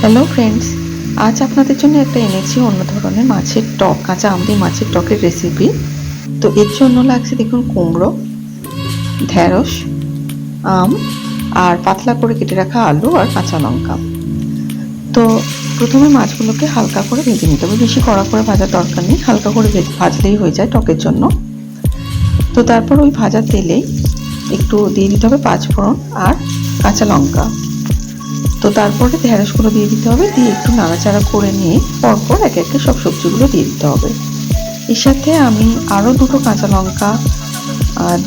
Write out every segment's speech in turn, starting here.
Hello friends আজ আপনাদের জন্য একটা এনেছি অন্য ধরনের মাছের টক, কাঁচা আমদি মাছের টকের রেসিপি তো এর জন্য লাগছে দেখুন কুমড়ো ঢ্যাঁড়স আম, আর পাতলা করে কেটে রাখা আলু আর কাঁচা লঙ্কা। তো প্রথমে মাছগুলোকে হালকা করে ভেজে নিতে হবে। বেশি কড়া করে ভাজার দরকার নেই। হালকা করে ভেজে, ভাজলেই হয়ে যায় টকের জন্য। তো তারপর ওই ভাজা তেলেই একটু দিয়ে দিতে হবে পাঁচফোড়ন আর কাঁচা লঙ্কা। তো তারপরে ঢেঁড়সগুলো দিয়ে দিতে হবে। দিয়ে একটু নাড়াচাড়া করে নিয়ে পরপর একে একে সব সবজিগুলো দিয়ে দিতে হবে। এর সাথে আমি আরও দুটো কাঁচা লঙ্কা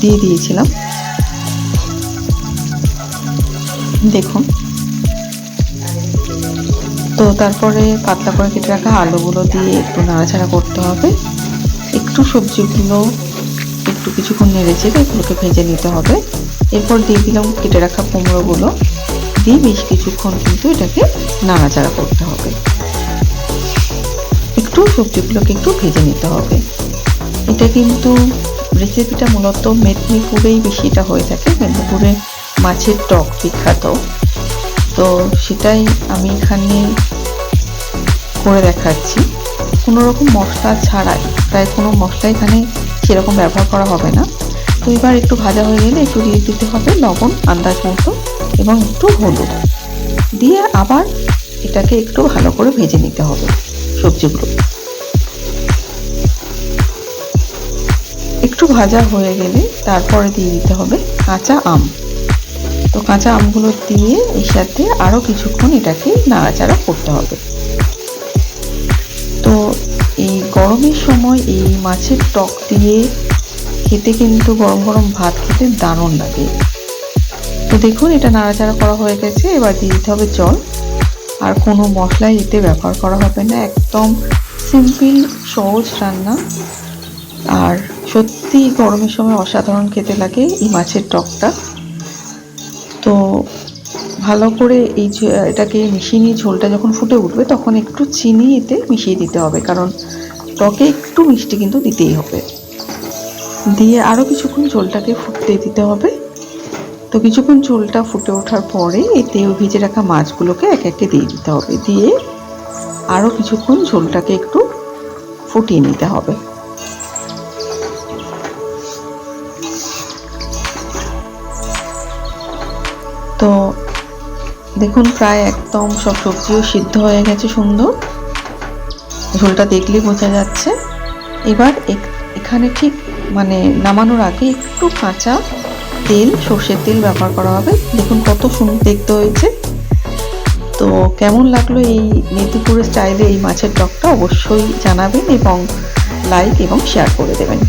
দিয়ে দিয়েছিলাম। দেখুন। তো তারপরে পাতলা করে কেটে রাখা আলুগুলো দিয়ে একটু নাড়াচাড়া করতে হবে। একটু সবজিগুলো একটু কিছুক্ষণ নেড়ে চেড়ে এগুলোকে ভেজে নিতে হবে। এরপর দিয়ে দিলাম কেটে রাখা কুমড়োগুলো। দিয়ে বেশ কিছুক্ষণ কিন্তু এটাকে নাড়াচাড়া করতে হবে। একটু সবজিগুলোকে একটু ভেজে নিতে হবে। এটা কিন্তু রেসিপিটা মূলত মেদিনীপুরেই বেশি এটা হয়ে থাকে। মেদিনীপুরে মাছের টক বিখ্যাত। তো সেটাই আমি এখানে করে দেখাচ্ছি। কোনো রকম মশলা ছাড়াই। প্রায় কোনো মশলা এখানে সেরকম ব্যবহার করা হবে না। তো এবার একটু ভাজা হয়ে গেলে একটু দিয়ে দিতে হবে লবণ আন্দাজ মতো। এবং একটু হলুদ। দিয়ে আবার এটাকে একটু ভালো করে ভেজে নিতে হবে সবজিগুলো। একটু ভাজা হয়ে গেলে তারপরে দিয়ে দিতে হবে কাঁচা আম। তো কাঁচা আমগুলো দিয়ে এর সাথে আরও কিছুক্ষণ এটাকে নাড়াচাড়া করতে হবে। তো এই গরমের সময় এই মাছের টক দিয়ে খেতে কিন্তু গরম গরম ভাত খেতে দারুণ লাগে। তো দেখুন, এটা নাড়াচাড়া করা হয়ে গেছে। এবার দিয়ে দিতে হবে জল। আর কোনো মশলা এতে ব্যবহার করা হবে না। একদম সিম্পল, সহজ রান্না। আর সত্যি গরমের সময় অসাধারণ খেতে লাগে এই মাছের টকটা। তো ভালো করে এই এটাকে মিশিয়ে নিয়ে ঝোলটা যখন ফুটে উঠবে, তখন একটু চিনি এতে মিশিয়ে দিতে হবে। কারণ টকে একটু মিষ্টি কিন্তু দিতেই হবে। দিয়ে আরও কিছুক্ষণ ঝোলটাকে ফুটতে দিতে হবে। তো কিছুক্ষণ ঝোলটা ফুটে ওঠার পরে এই তেল ভিজে রাখা মাছগুলোকে এক একে দিয়ে দিতে হবে। দিয়ে আরও কিছুক্ষণ ঝোলটাকে একটু ফুটিয়ে নিতে হবে। তো দেখুন, প্রায় একদম সব সবজিও সিদ্ধ হয়ে গেছে সুন্দর। ঝোলটা দেখলেই বোঝা যাচ্ছে। এবার এখানে ঠিক মানে নামানোর আগে একটু কাঁচা তেল, সর্ষের তেল ব্যবহার করা হবে। দেখুন কত সুন্দর দেখতে হয়েছে। তো কেমন লাগল এই মেদিনীপুরের স্টাইলে এই মাছের টকটা অবশ্যই জানাবেন এবং লাইক এবং শেয়ার করে দেবেন।